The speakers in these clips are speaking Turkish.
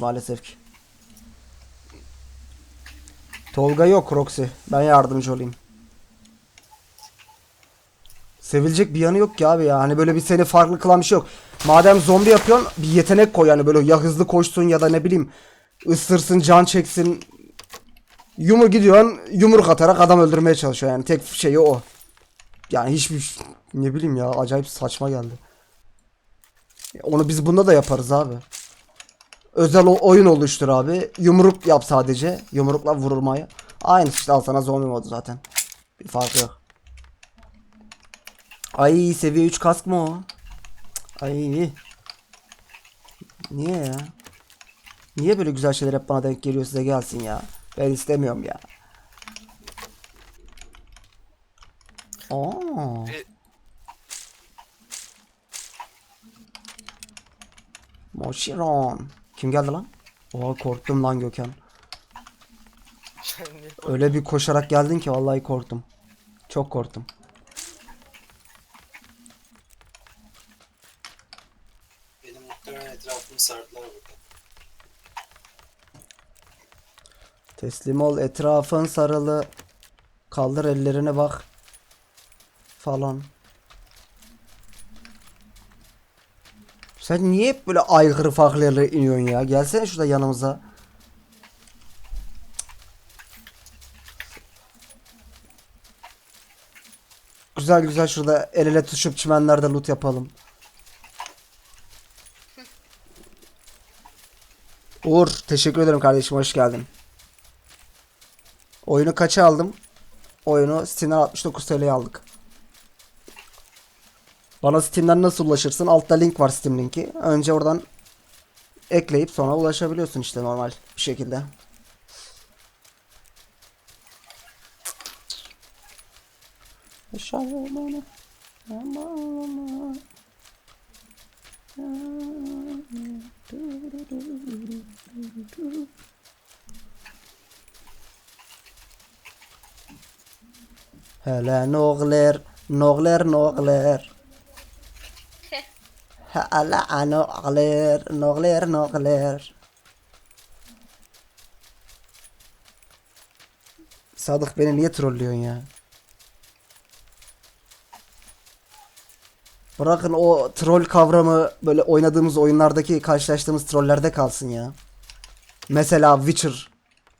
maalesef ki. Tolga yok Roxy. Ben yardımcı olayım. Sevilecek bir yanı yok ki abi ya. Hani böyle bir seni farklı kılan bir şey yok. Madem zombi yapıyorsun bir yetenek koy yani böyle ya hızlı koşsun ya da ne bileyim ısırsın can çeksin. Yumur gidiyorsun yumruk atarak adam öldürmeye çalışıyor yani tek şeyi o. Yani hiçbir ne bileyim ya acayip saçma geldi. Onu biz bunda da yaparız abi. Özel oyun oluştur abi. Yumruk yap sadece. Yumrukla vurulmayı. Aynı işte al sana zombi modu zaten. Bir farkı yok. Ay seviye 3 kask mı o? Ay. Niye ya? Niye böyle güzel şeyler hep bana denk geliyor size gelsin ya? Ben istemiyorum ya. Aa. E, Moşiron. Kim geldi lan? Oha korktum lan Gökhan. Öyle bir koşarak geldin ki vallahi korktum. Çok korktum. Benim muhtemelen etrafımı sardılar burada. Teslim ol etrafın sarılı. Kaldır ellerine bak. Falan. Sen niye hep böyle aykırı farklı yerlere iniyorsun ya? Gelsene şurada yanımıza. Güzel güzel şurada el ele tutuşup çimenlerde loot yapalım. Uğur teşekkür ederim kardeşim hoş geldin. Oyunu kaça aldım? Oyunu Steam'den 69 TL'ye aldık. Bana Steam'den nasıl ulaşırsın? Altta link var Steam linki. Önce oradan ekleyip sonra ulaşabiliyorsun işte normal bir şekilde. Hele nogler, nogler, nogler. Hele nogler, nogler, nogler. Sadık beni niye trollüyorsun ya? Bırakın o troll kavramı böyle oynadığımız oyunlardaki karşılaştığımız trollerde kalsın ya. Mesela Witcher.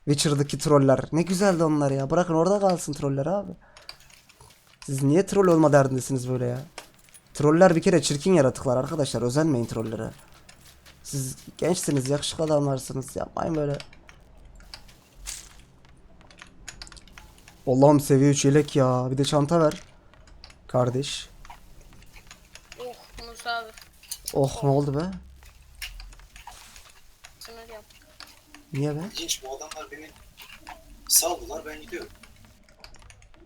Witcher'daki troller. Ne güzeldi onlar ya. Bırakın orada kalsın troller abi. Siz niye troll olma derdindesiniz böyle ya? Troller bir kere çirkin yaratıklar arkadaşlar. Özenmeyin trollere. Siz gençsiniz, yakışıklı adamlarsınız. Yapmayın böyle. Allah'ım seviye 3 yelek ya. Bir de çanta ver. Kardeş. Oh Musa abi. Oh ne oldu be? Sınır. Niye be? İlginç bu adamlar beni saldılar ben gidiyorum.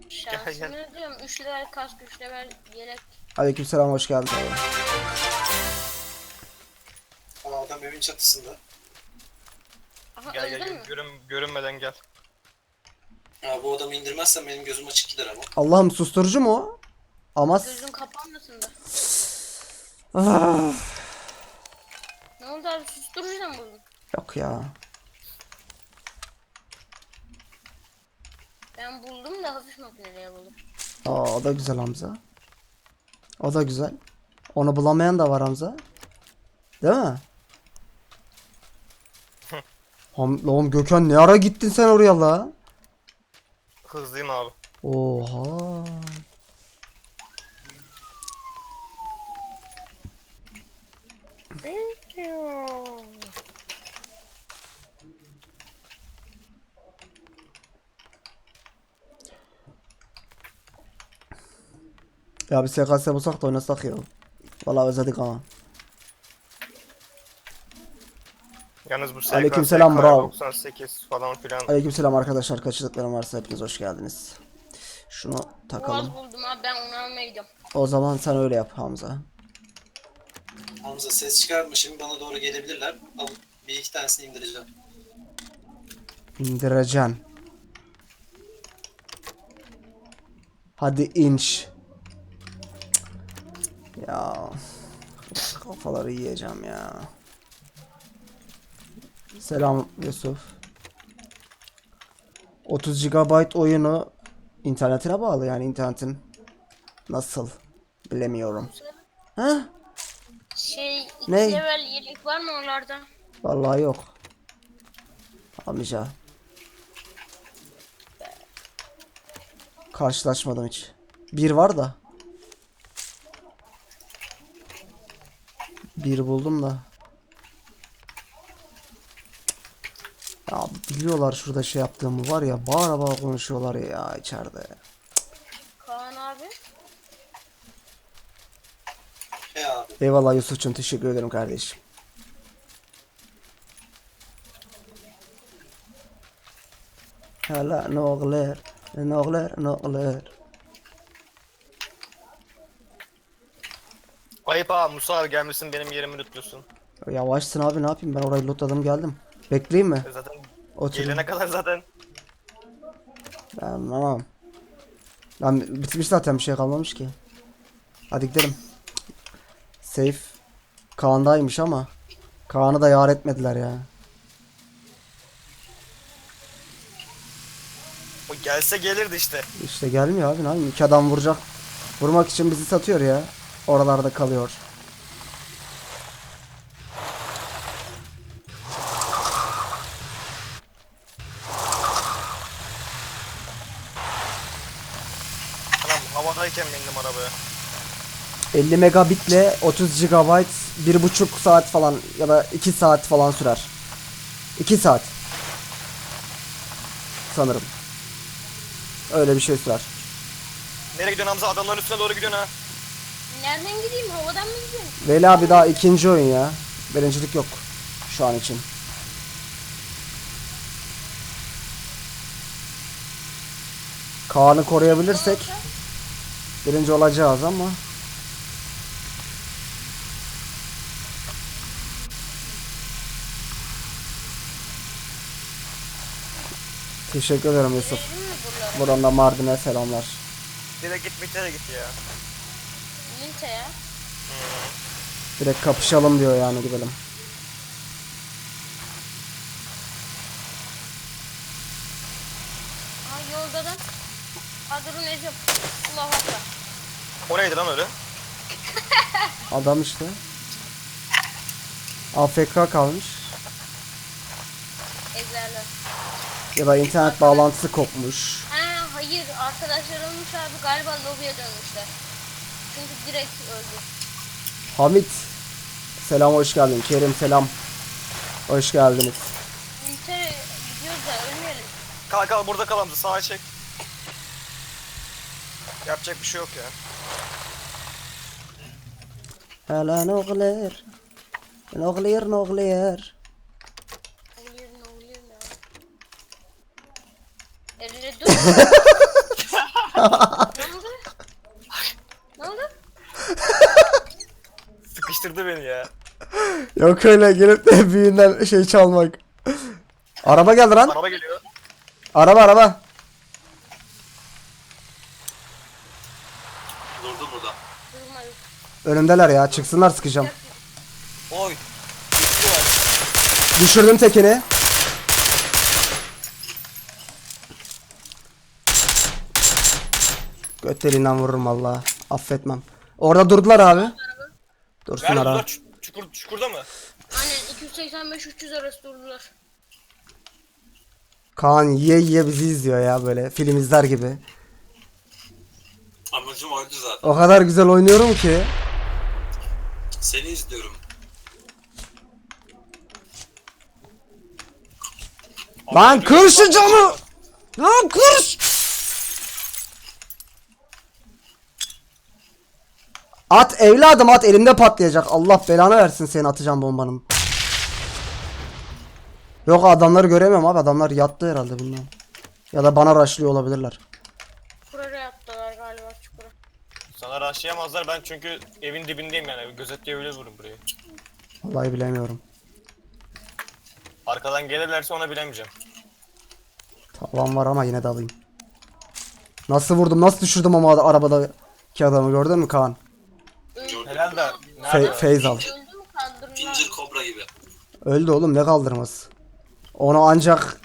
Şansını diyorum. 3 level kask, 3 level yelek. Aleykümselam hoş geldin. Ama adam evin çatısında. Aha Gel gel mü? görün, görünmeden gel. Ya bu adamı indirmezsem benim gözüm açık gider ama. Allah'ım susturucu mu o? Ama Gözün kapanmasın da. Ah, Ne oldu abi susturucudan mı buldun? yok ya. Ben buldum da hafif makineliğe buldum. Aa, o da güzel Hamza. O da güzel. Onu bulamayan da var Hamza. Değil mi? Ham oğlum Gökhan ne ara gittin sen oraya la? Hızlıyım abi. Oha. Ya bir SKS bulsak da oynasak ya. Vallahi özledik ama. Yalnız bu SKS Aleykümselam, bravo. 98 falan filan. Aleykümselam arkadaşlar. Kaçırdıklarım varsa hepiniz hoş geldiniz. Şunu Boğaz takalım. buldum abi ben onu almaya gidiyorum. O zaman sen öyle yap Hamza. Hamza ses çıkartma şimdi bana doğru gelebilirler. Alıp bir iki tanesini indireceğim. İndireceksin. Hadi inç. Ya. Kafaları yiyeceğim ya. Selam Yusuf. 30 GB oyunu internetine bağlı yani internetin. Nasıl? Bilemiyorum. Ha? Şey iki Ne? level yelek var mı onlarda? Vallahi yok. Amca. Karşılaşmadım hiç. Bir var da. Bir buldum da. Ya biliyorlar şurada şey yaptığımı var ya bağıra bağıra konuşuyorlar ya içeride. Kaan abi. He abi. Eyvallah Yusuf'cum teşekkür ederim kardeşim. Hala ne olur, ne olur, ne olur. Ayıp ha Musa abi gelmişsin benim yerimi tutuyorsun. Yavaşsın abi ne yapayım ben orayı lootladım geldim. Bekleyeyim mi? E Zaten Oturayım. gelene kadar zaten Ben anlamam. Lan bitmiş zaten bir şey kalmamış ki. Hadi gidelim. Safe. Kaan'daymış ama. Kaan'ı da yar etmediler ya. o gelse gelirdi işte. İşte gelmiyor abi ne yapayım? İki adam vuracak. Vurmak için bizi satıyor ya. Oralarda kalıyor. Anam havadayken bindim arabaya. 50 megabitle 30 GB 1,5 saat falan ya da 2 saat falan sürer. 2 saat. Sanırım. Öyle bir şey sürer. Nereye gidiyorsun Hamza? Adamların üstüne doğru gidiyorsun ha. Nereden gideyim? Havadan mı gideyim? Veli abi daha ikinci oyun ya. Birincilik yok şu an için. Kaan'ı koruyabilirsek birinci olacağız ama Teşekkür ederim Yusuf. Buradan da Mardin'e selamlar. Direkt git bir git ya. Linte ya. Direkt kapışalım diyor yani gidelim. Aa yolda da. Aa durun Ecem. Allah Allah. O neydi lan öyle? Adam işte. AFK kalmış. Ezerler. Ya da internet bağlantısı kopmuş. Ha hayır arkadaşlar olmuş abi galiba lobiye dönmüşler. Çünkü direkt öldü. Hamit. Selam hoş geldin. Kerim selam. Hoş geldiniz. Linte gidiyoruz da ölmeyelim. Kal kal burada kal Hamza sağa çek. Yapacak bir şey yok ya. Hala ne oluyor? Ne oluyor ne oluyor? Ne oluyor ne oluyor ne? Eline dur. ne oldu? Ne oldu? Sıkıştırdı beni ya. Yok öyle gelip de büyüğünden şey çalmak. Araba geldi lan. Araba geliyor. Araba araba. Durdum burada. Durma yok. Önümdeler ya. Çıksınlar sıkacağım. Oy. Düşürdüm tekini. Göt vururum valla. Affetmem. Orada durdular abi. Dursunlar Nerede abi. lan? Ç- Çukur, çukurda mı? Aynen 285-300 arası durdular. Kaan yiye yiye bizi izliyor ya böyle film izler gibi. Amacım oydu zaten. O kadar güzel oynuyorum ki. Seni izliyorum. Lan kır şu camı. Lan kır. At evladım at elimde patlayacak. Allah belanı versin seni atacağım bombanın. Yok adamları göremiyorum abi adamlar yattı herhalde bundan. Ya da bana rushlıyor olabilirler. Buraya yaptılar galiba çukura. Sana rastlayamazlar ben çünkü evin dibindeyim yani. Gözetleyebilirim burayı. Vallahi bilemiyorum. Arkadan gelirlerse ona bilemeyeceğim. Tavan var ama yine de alayım. Nasıl vurdum nasıl düşürdüm ama arabada iki adamı gördün mü Kaan? Helal de. Fe? Feyz al. Pincir kobra gibi. Öldü oğlum ne kaldırması. Onu ancak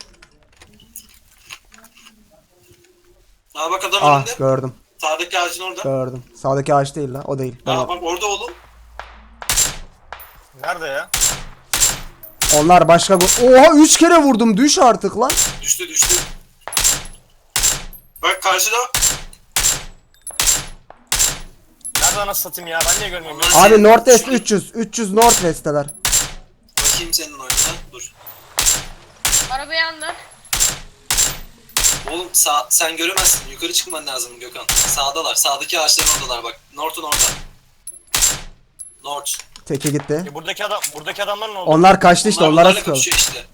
Aa bak adam ah önünde. gördüm. Sağdaki ağacın orada. Gördüm. Sağdaki ağaç değil la. O değil. Ben- Aa bak orada oğlum. Nerede ya? Onlar başka gu- Oha 3 kere vurdum. Düş artık lan. Düştü düştü. Bak karşıda. Nerede nasıl satayım ya? Ben niye görmüyorum? Abi Northwest 300. 300 Northwest'teler. Bakayım senin oyununa. Dur. Arabayı aldılar. Oğlum sağ, sen göremezsin. Yukarı çıkman lazım Gökhan. Sağdalar. Sağdaki ağaçların oradalar bak. North'un orada. North. Teki gitti. E, buradaki adam, buradaki adamlar ne oldu? Onlar kaçtı işte. Onlar Onlara onlarla kapışıyor işte.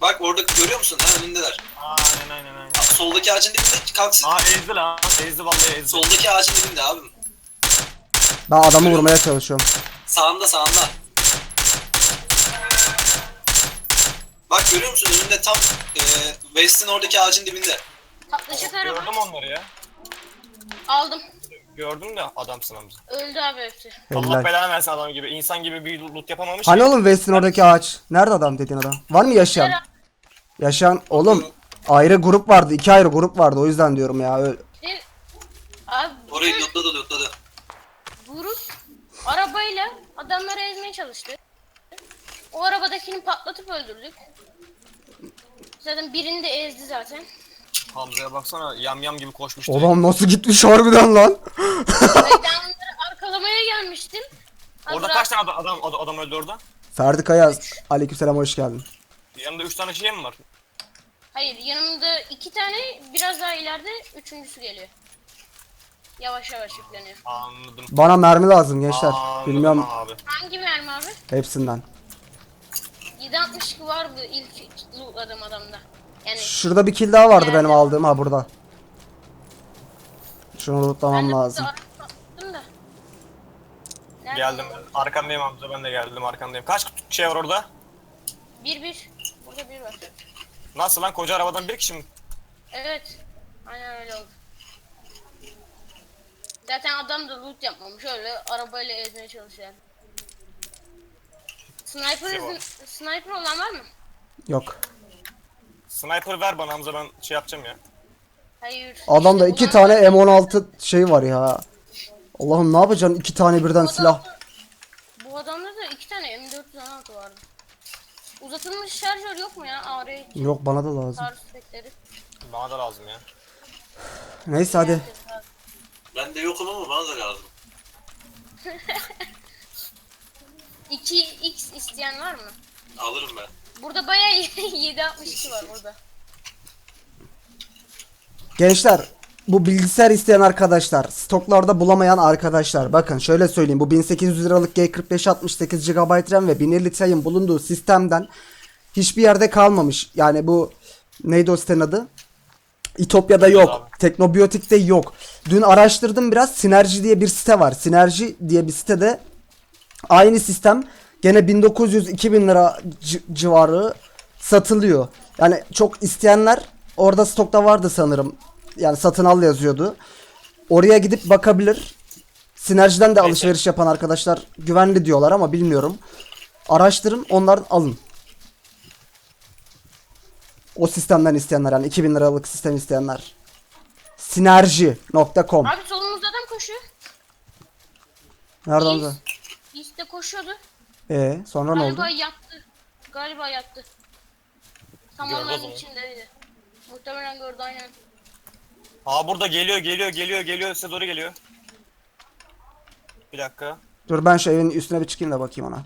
Bak orada görüyor musun? Ha önündeler. Aynen aynen aynen. Soldaki ağacın dibinde kalksın. Aa ezdi lan. Ezdi vallahi ezdi. Soldaki ağacın dibinde abim. Ben adamı vurmaya çalışıyorum. Sağında sağında. Bak görüyor musun? Önünde tam e, West'in oradaki ağacın dibinde. Patlayacak araba. Gördüm onları ya. Aldım. Gördüm de adamsın amca. Öldü abi hepsi. Allah Helal. belanı versin adam gibi. İnsan gibi bir loot yapamamış Hani ki. oğlum West'in oradaki ağaç? Nerede adam dediğin adam? Var mı yaşayan? Yaşayan oğlum ayrı grup vardı. iki ayrı grup vardı. O yüzden diyorum ya. Ö- Bir- Abi Orayı lootladı lootladı. Arabayla adamları ezmeye çalıştı. O arabadakini patlatıp öldürdük. Zaten birini de ezdi zaten. Hamza'ya baksana yam yam gibi koşmuştu. Oğlum nasıl gitmiş harbiden lan? Onları arkalamaya gelmiştim. Orada kaç tane adam, adam, adam, adam öldü orada? Ferdi Kayaz. Aleykümselam hoş geldin. Yanında 3 tane şey mi var? Hayır yanımda iki tane biraz daha ileride üçüncüsü geliyor. Yavaş yavaş yükleniyor. Anladım. Bana mermi lazım gençler. Anladım Bilmiyorum abi. Hangi mermi abi? hepsinden. 762 vardı ilk lootladığım adamda. Yani Şurada bir kill daha vardı benim aldığım ha burada. Şunu ben lootlamam de lazım. burada attım da. Nerede Geldim. Arkandayım Hamza ben de geldim arkandayım. Kaç şey var orada? Bir bir. Burada bir var. Nasıl lan koca arabadan bir kişi mi? Evet. Aynen öyle oldu. Zaten adam da loot yapmamış öyle arabayla ezmeye çalışıyor. Sniper, Şey izin- sniper olan var mı? Yok. Sniper ver bana Hamza ben şey yapacağım ya. Hayır. Adamda İşte iki tane M16 şey var ya. Allah'ım ne yapacaksın iki tane birden Bu silah. adamda- Bu adamda da iki tane M416 vardı. Uzatılmış şarjör yok mu ya? AR Yok bana da lazım. Bana da lazım ya. Neyse hadi. Ben de yokum ama bana da lazım. 2x isteyen var mı? Alırım ben. Burada bayağı 762 var burada. Gençler bu bilgisayar isteyen arkadaşlar, stoklarda bulamayan arkadaşlar. Bakın şöyle söyleyeyim. Bu 1800 liralık G45 68 GB RAM ve 1050 Ti'nin bulunduğu sistemden hiçbir yerde kalmamış. Yani bu neydi o sitenin adı? İtopya'da yok. Teknobiyotik'te yok. Dün araştırdım biraz. Sinerji diye bir site var. Sinerji diye bir sitede aynı sistem gene 1900-2000 lira ci- civarı satılıyor. Yani çok isteyenler orada stokta vardı sanırım. Yani satın al yazıyordu. Oraya gidip bakabilir. Sinerjiden de alışveriş yapan arkadaşlar güvenli diyorlar ama bilmiyorum. Araştırın onlardan alın. O sistemden isteyenler yani 2000 liralık sistem isteyenler. Sinerji.com Abi solumuzda adam koşuyor. Nereden? East de koşuyordu. Ee, sonra ne oldu? Galiba yattı. Galiba yattı. Tam Gördü onların içindeydi. Muhtemelen gördü aynen. Aa burada geliyor geliyor geliyor geliyor size doğru geliyor. Bir dakika. Dur ben şu evin üstüne bir çıkayım da bakayım ona.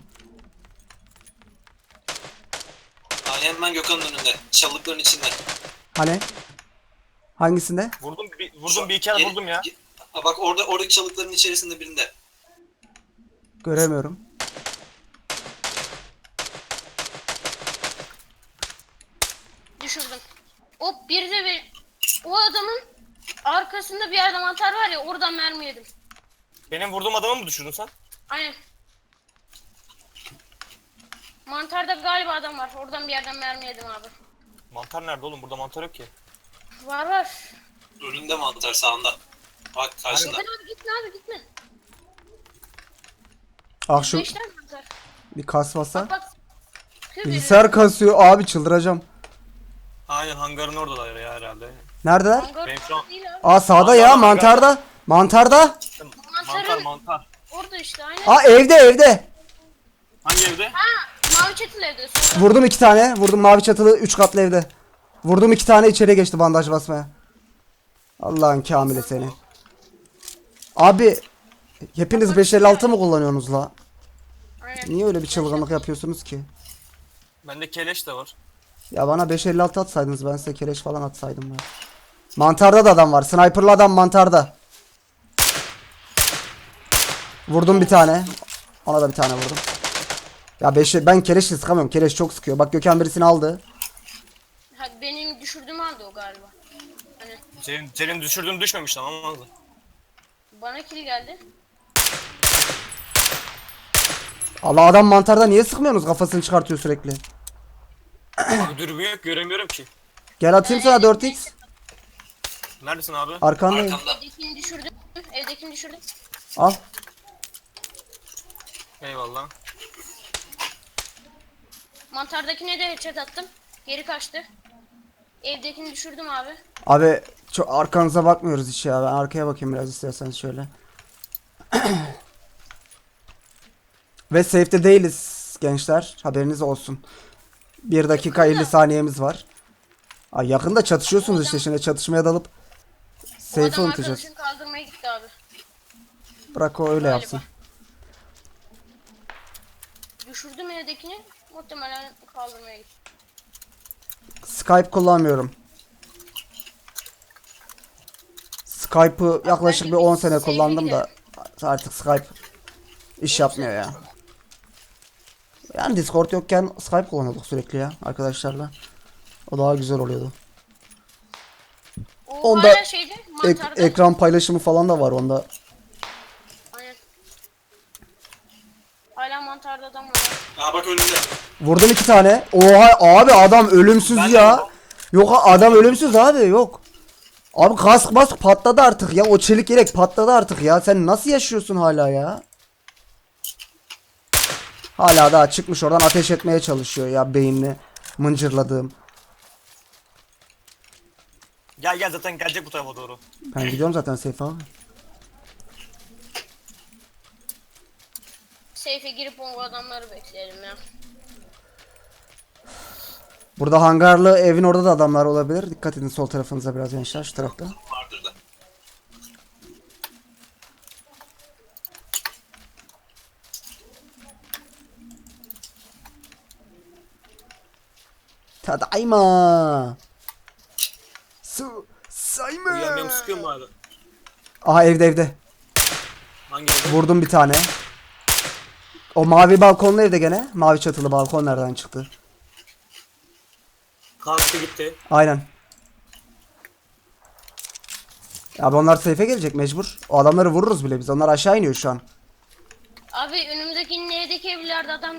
Hemen Gökhan'ın önünde. Çalılıkların içinde. Hani? Hangisinde? Vurdum bir, vurdum bir iki Yeri- vurdum ya. Aa, bak orada oradaki çalılıkların içerisinde birinde. Göremiyorum. Düşürdüm. O bir de bir... O adamın arkasında bir yerde mantar var ya oradan mermi yedim. Benim vurduğum adamı mı düşürdün sen? Aynen. Mantarda galiba adam var. Oradan bir yerden mermi yedim abi. Mantar nerede oğlum? Burada mantar yok ki. Var var. Önünde mantar sağında. Bak karşında. Gitme abi gitme abi gitme. Ah şu Beşler mantar. bir kasmasa. Bak bak. kasıyor. Bilgisayar kasıyor. Abi çıldıracağım. Aynen hangarın oradalar ya herhalde. Neredeler? Hangar Benim şu an- değil abi. Aa sağda Mantar, ya mantar. mantarda. Mantarda. Mantar Mantarın mantar. orada işte aynen. Aa evde evde. Hangi evde? Ha mavi çatılı evde. solda. Vurdum iki tane. Vurdum mavi çatılı 3 katlı evde. Vurdum iki tane içeri geçti bandaj basmaya. Allah'ın kamili seni. Abi hepiniz 556 mı kullanıyorsunuz la? Aynen. Niye öyle bir çılgınlık yapıyorsunuz ki? Bende keleş de var. Ya bana 556 atsaydınız ben size kereç falan atsaydım ya. Mantarda da adam var. Sniper'lı adam mantarda. Vurdum bir tane. Ona da bir tane vurdum. Ya beşe, ben kereçle sıkamıyorum. Kereç çok sıkıyor. Bak Gökhan birisini aldı. Ha, benim düşürdüğüm aldı o galiba. Hani Senin, senin düşürdüğün düşmemiş tamam mı? bana kill geldi. Allah adam mantarda niye sıkmıyorsunuz? Kafasını çıkartıyor sürekli. Abi dürbün yok göremiyorum ki. Gel atayım sana 4x. Neredesin abi? Arkandayım. Arkamda. Evdekini düşürdüm. Evdekini düşürdüm. Al. Eyvallah. Mantardakine de headshot attım. Geri kaçtı. Evdekini düşürdüm abi. Abi çok arkanıza bakmıyoruz hiç ya. Ben arkaya bakayım biraz isterseniz şöyle. Ve safe'de değiliz gençler. Haberiniz olsun. 1 dakika 50 saniyemiz var. Ay yakında çatışıyorsunuz işte şimdi çatışmaya dalıp safe'i unutacağız. kaldırmaya gitti abi. Bırak o öyle Galiba. yapsın. Düşürdüm evdekini. Muhtemelen kaldırmaya gitti. Skype kullanmıyorum. Skype'ı yaklaşık bir 10 sene kullandım da artık Skype iş yapmıyor ya. Yani Discord yokken Skype kullanıyorduk sürekli ya arkadaşlarla. O daha güzel oluyordu. O Onda şeyde Ek- ekran paylaşımı falan da var onda. Aynen. Hala mantarda adam var. Aa bak önünde. Vurdum iki tane. Oha abi adam ölümsüz Ben ya. Yok adam ölümsüz abi yok. Abi kask mask patladı artık ya. O çelik yelek patladı artık ya. Sen nasıl yaşıyorsun hala ya? Hala daha çıkmış oradan ateş etmeye çalışıyor ya beyinli mıncırladığım. Gel gel zaten gelecek bu tarafa doğru. Ben gidiyorum zaten Seyfi abi. Seyfe girip o adamları bekleyelim ya. Burada hangarlı evin orada da adamlar olabilir. Dikkat edin sol tarafınıza biraz gençler şu tarafta. Vardır da. Tadayma. Su sayma. Uyanmıyorum sıkıyor mu abi? Aha evde evde. Hangi evde? Vurdum bir tane. O mavi balkonlu evde gene. Mavi çatılı balkon nereden çıktı? Kalktı gitti. Aynen. Abi onlar safe'e gelecek mecbur. O adamları vururuz bile biz. Onlar aşağı iniyor şu an. Abi önümüzdeki evdeki evlerde adam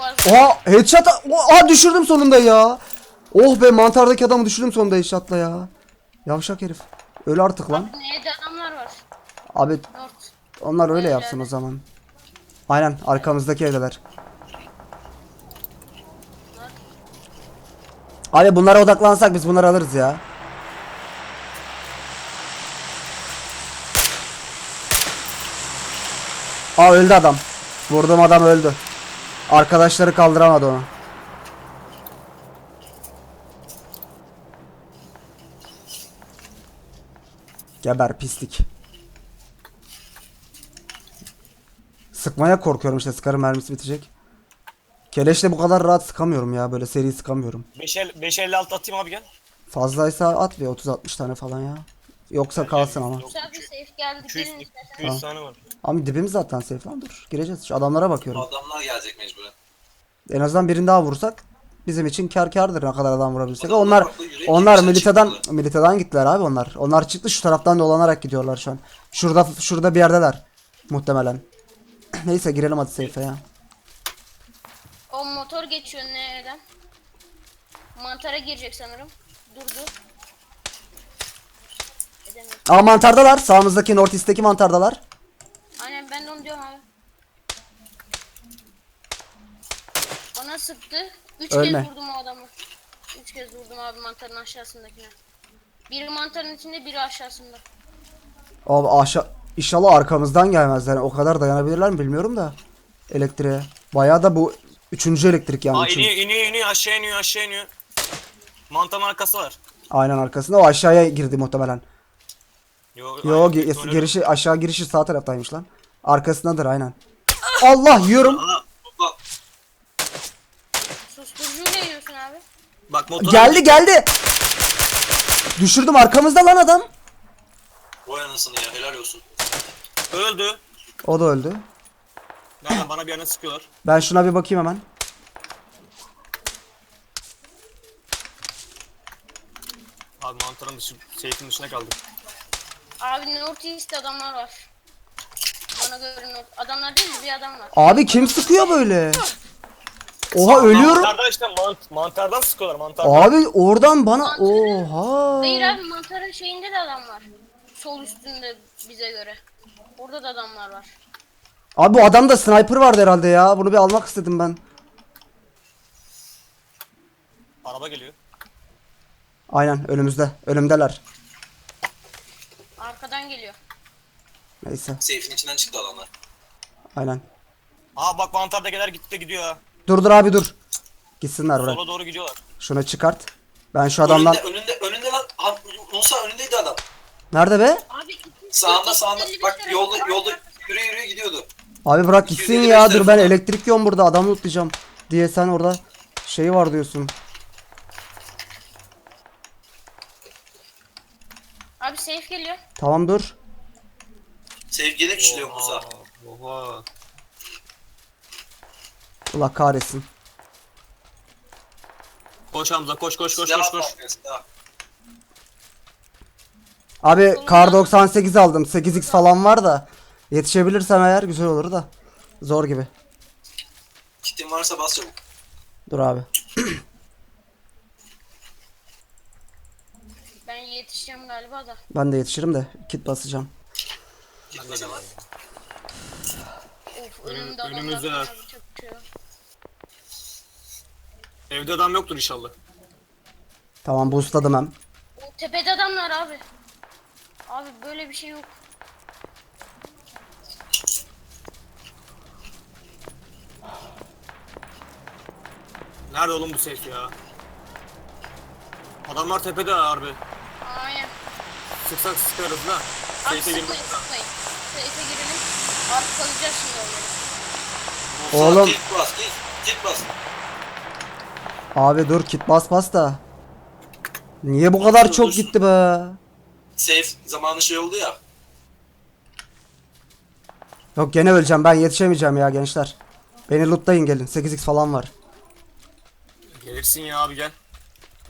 az. Oha headshot. Oha düşürdüm sonunda ya. Oh be mantardaki adamı düşürdüm sonunda headshot'la ya. Yavşak herif. Öl artık lan. Evde adamlar var. Abi North. onlar öyle Öyle. yapsın o zaman. Aynen arkamızdaki evdeler. Abi bunlara odaklansak biz bunları alırız ya. Aa öldü adam. Vurduğum adam öldü. Arkadaşları kaldıramadı onu. Geber pislik. Sıkmaya korkuyorum işte sıkarım mermisi bitecek. Keleşle bu kadar rahat sıkamıyorum ya böyle seri sıkamıyorum. 556 atayım abi gel. Fazlaysa at bir 30-60 tane falan ya. Yoksa kalsın ama. Güzel bir safe geldi. 200, Gelin istersen. 200 tane var. Ama dibimiz zaten safe lan dur. Gireceğiz. Şu adamlara bakıyorum. Adamlar gelecek mecburen. En azından birini daha vursak bizim için kar kardır ne kadar adam vurabilsek. Adamlar Onlar yürek onlar çıktılar. militeden gittiler abi onlar. Onlar çıktı şu taraftan dolanarak gidiyorlar şu an. Şurada şurada bir yerdeler muhtemelen. Neyse girelim hadi safe'e ya. O motor geçiyor nereden? Mantara girecek sanırım. Durdu. Edemiyorum. Aa mantardalar. Sağımızdaki North East'teki mantardalar. Aynen ben de onu diyorum abi. Bana sıktı. Üç Ölme. kez vurdum o adamı. Üç kez vurdum abi mantarın aşağısındakine. Biri mantarın içinde biri aşağısında. Abi aşağı inşallah arkamızdan gelmezler. O kadar dayanabilirler mi bilmiyorum da elektriğe. Bayağı da bu üçüncü elektrik yani. Aa iniyor iniyor iniyor aşağı iniyor aşağı iniyor. Mantanın arkası var. Aynen arkasında. O aşağıya girdi muhtemelen. Yo, Yo ge- girişi aşağı girişi sağ taraftaymış lan. Arkasındadır aynen. Allah yiyorum. Aa, baba. Susturucuyla yiyorsun abi. Bak motora Geldi geldi. Düşürdüm arkamızda lan adam. Vay anasını ya helal olsun. Öldü. O da öldü. Nereden bana bir yana sıkıyorlar. Ben şuna bir bakayım hemen. Abi mantarın dışı, seyfin dışına kaldık. Abi North East'te adamlar var. Bana göre North... Adamlar değil de bir adam var. Abi kim sıkıyor böyle? Oha ölüyorum. Mantardan işte mant mantardan sıkıyorlar mantardan. Abi oradan bana oha. Hayır abi mantarın şeyinde de adam var. Sol üstünde bize göre. Orada da adamlar var. Abi bu adamda sniper vardı herhalde ya. Bunu bir almak istedim ben. Araba geliyor. Aynen önümüzde. Önümdeler. Arkadan geliyor. Neyse. Seyfin içinden çıktı adamlar. Aynen. Aa bak mantardakiler gitti de gidiyor ha. Dur dur abi dur. Gitsinler buraya. Sola doğru gidiyorlar. Şunu çıkart. Ben şu adamdan... Önünde önünde önünde lan. Ha, Musa önündeydi adam. Nerede be? Abi Sağında sağında. Bak yolda yolda yürü yürü gidiyordu. Abi bırak gitsin 255 ya. Dur ben tarafından. elektrik yiyorum burada. Adamı lootlayacağım. Diye sen orada şey var diyorsun. Abi safe geliyor. Tamam dur. Sevgili güçlüyor Musa. Oha. Allah kahretsin. Koş Hamza koş koş koş Silah koş koş. silah. Abi kar 98 aldım. 8x falan var da. Yetişebilirsem eğer güzel olur da. Zor gibi. Kitin varsa bas çabuk. Dur abi. Ben yetişeceğim galiba da. Ben de yetişirim de kit basacağım. Kit bas hemen. Of önümde adamlar önümüzde. var. Çok var. Evde adam yoktur inşallah. Tamam boostladım hem. O tepede adamlar abi. Abi böyle bir şey yok. Nerede oğlum bu safe ya? Adamlar tepede ha harbi. Aynen. Sıksak sıkarız da. Abi Safe'e sıkmayın girdik. sıkmayın. Safe'e girelim. Artık kalacağız şimdi onları. Oğlum. kit bas kit. Kit bas. Abi dur kit bas bas da. Niye bu kadar çok gitti be? Safe zamanı şey oldu ya. Yok gene öleceğim ben yetişemeyeceğim ya gençler. Beni lootlayın gelin 8x falan var. Gelirsin ya abi gel.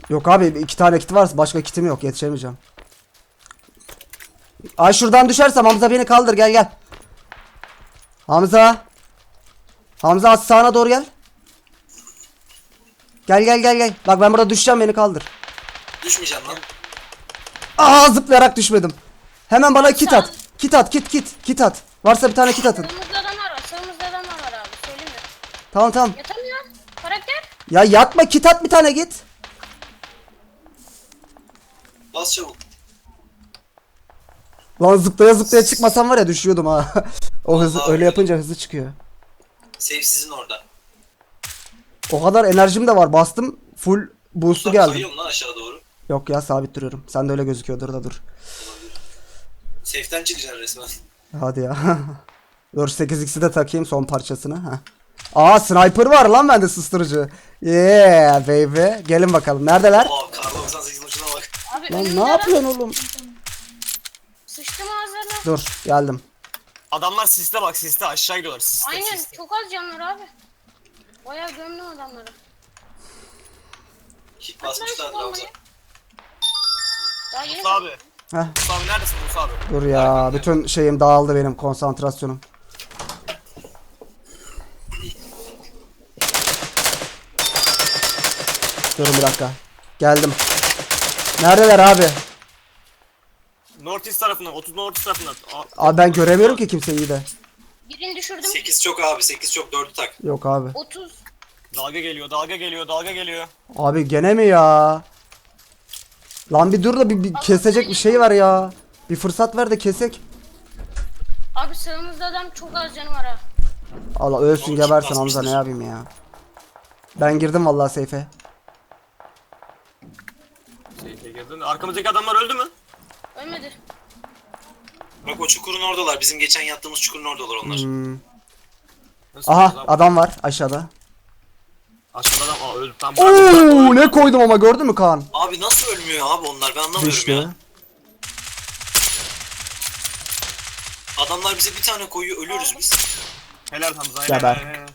Yok abi iki tane kit var başka kitim yok yetişemeyeceğim. Ay şuradan düşersem Hamza beni kaldır gel gel. Hamza. Hamza az sağına doğru gel. Gel gel gel gel. Bak ben burada düşeceğim beni kaldır. Düşmeyeceksin lan. Aa zıplayarak düşmedim. Hemen bana kit at. Kit at kit kit kit at. Varsa bir tane kit atın. Sağımızda adamlar var. Sağımızda adamlar var abi. Söyleyeyim mi? Tamam tamam. Yatamıyor. Karakter. Ya yatma kit at bir tane git. Bas çabuk. Lan zıplaya zıplaya çıkmasam var ya düşüyordum ha. o hızı Vallahi öyle öyle. yapınca hızlı çıkıyor. Safe sizin orada. O kadar enerjim de var. Bastım full boost'u geldi. kayıyor lan aşağı doğru. Yok ya sabit duruyorum. Sen de öyle gözüküyordur da dur. Safe'den çıkacaksın resmen. Hadi ya. dur 8x'i de takayım son parçasını. Heh. Aa sniper var lan bende susturucu. Yeah baby. Gelin bakalım. Neredeler? Aa kar 98'in ucuna bak. Abi Lan ne yapıyorsun oğlum? Sıçtım ağzına. Dur geldim. Adamlar siste bak siste aşağı gidiyorlar siste Aynen siste. çok az canlar abi. Bayağı gömdüm adamları. Atlar basmışlar bombayı. Daha yeni Musa abi. Heh. Musa abi neredesin Musa abi? Dur ya. Bütün şeyim dağıldı benim konsantrasyonum. Durun bir dakika. Geldim. Neredeler abi? North East tarafından 30 North East tarafından. Aa, Abi ben göremiyorum ki kimseyi de. Birini düşürdüm. 8 çok abi 8 çok 4'ü tak. Yok abi. 30. Dalga geliyor, dalga geliyor, dalga geliyor. Abi gene mi ya? Lan bir dur da bir, bir kesecek bir şey var ya. Bir fırsat ver de kesek. Abi sağımızda adam çok az canı var ha. Allah ölsün Oğlum, gebersin Hamza ne yapayım ya. Ben girdim vallahi seyfe. Seyfe girdin. Arkamızdaki adamlar öldü mü? Ölmedi. Bak o çukurun oradalar. Bizim geçen yattığımız çukurun oradalar onlar. Hmm. Nasıl Aha lan? adam var aşağıda. Aşağıda Aa, öldü. Tamam. Oo ne koydum ama gördün mü Kaan? Abi nasıl ölmüyor abi onlar ben anlamıyorum Düştü. ya. Adamlar bize bir tane koyuyor ölüyoruz biz. Helal Hamza. Geber. helal, helal.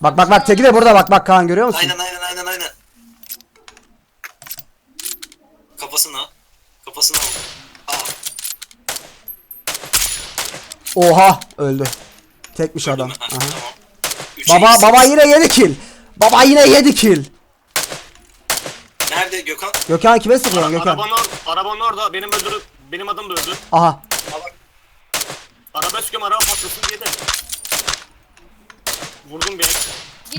Bak bak bak teki de burada bak bak Kaan görüyor musun? Aynen aynen aynen aynen. Kafasına. Kafasına al. Aa, Oha öldü. Tekmiş öldü adam. mü? Ha, Aha. tamam. Üçe Baba baba yine 7 kill. Baba yine 7 kill. Nerede Gökhan? Gökhan kime sıkıyorsun Gökhan? Arabanın, or arabanın orada. Benim öldürüp benim adım da öldü. Aha. Araba sıkıyorum araba patlasın diye de. Vurdum bir.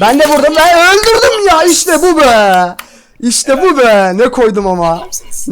Ben de vurdum ben öldürdüm ya işte bu be. İşte bu be. Ne koydum ama. Adamsınız.